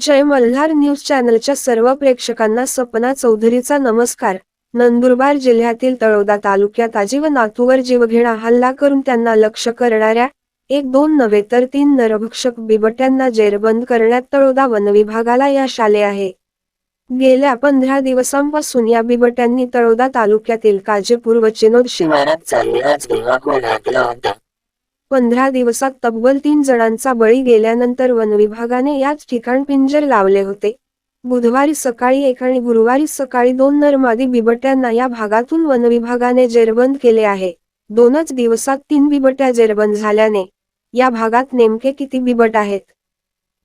जय Malhar news चॅनलच्या सर्व प्रेक्षकांना सपना चौधरीचा नमस्कार. नंदुरबार जिल्ह्यातील तळोदा तालुक्यात आजी व नातूवर जीवघेणा हल्ला करून त्यांना लक्ष करणाऱ्या एक दोन नव्हे तर तीन नरभक्षक बिबट्यांना जेरबंद करण्यात तळोदा वनविभागाला यश आले आहे. गेल्या पंधरा दिवसांपासून या बिबट्यांनी तळोदा तालुक्यातील काजेपूर व चिनोद शिवारात चाललेला होता पंधरा दिवसात तब्बल तीन जणांचा बळी गेल्यानंतर वनविभागाने याच ठिकाण पिंजर लावले होते. बुधवारी सकाळी एक आणि गुरुवारी सकाळी दोन नरमादी बिबट्यांना या भागातून वनविभागाने जेरबंद केले आहे. दोनच दिवसात तीन बिबट्या जेरबंद झाल्याने या भागात नेमके किती बिबट आहेत?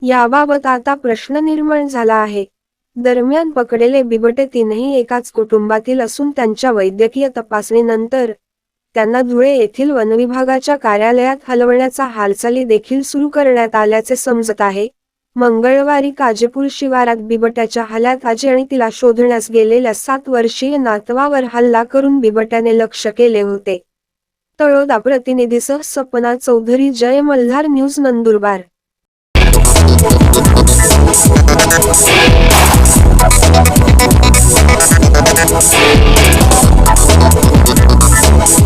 याबाबत आता प्रश्न निर्माण झाला आहे. दरम्यान पकडलेले बिबटे तीनही एकाच कुटुंबातील असून त्यांच्या वैद्यकीय तपासणीनंतर त्यांना धुळे येथील वनविभागाच्या कार्यालयात हलवण्याचा हालचाली देखील सुरू करण्यात आल्याचे समजत आहे. मंगळवारी काजेपूर शिवारात बिबट्याच्या हल्ल्यात आजी आणि तिला शोधण्यास गेलेल्या सात वर्षीय नातवावर हल्ला करून बिबट्याने लक्ष केले होते. तळोदा प्रतिनिधीसह सपना चौधरी जय मल्हार न्यूज नंदुरबार.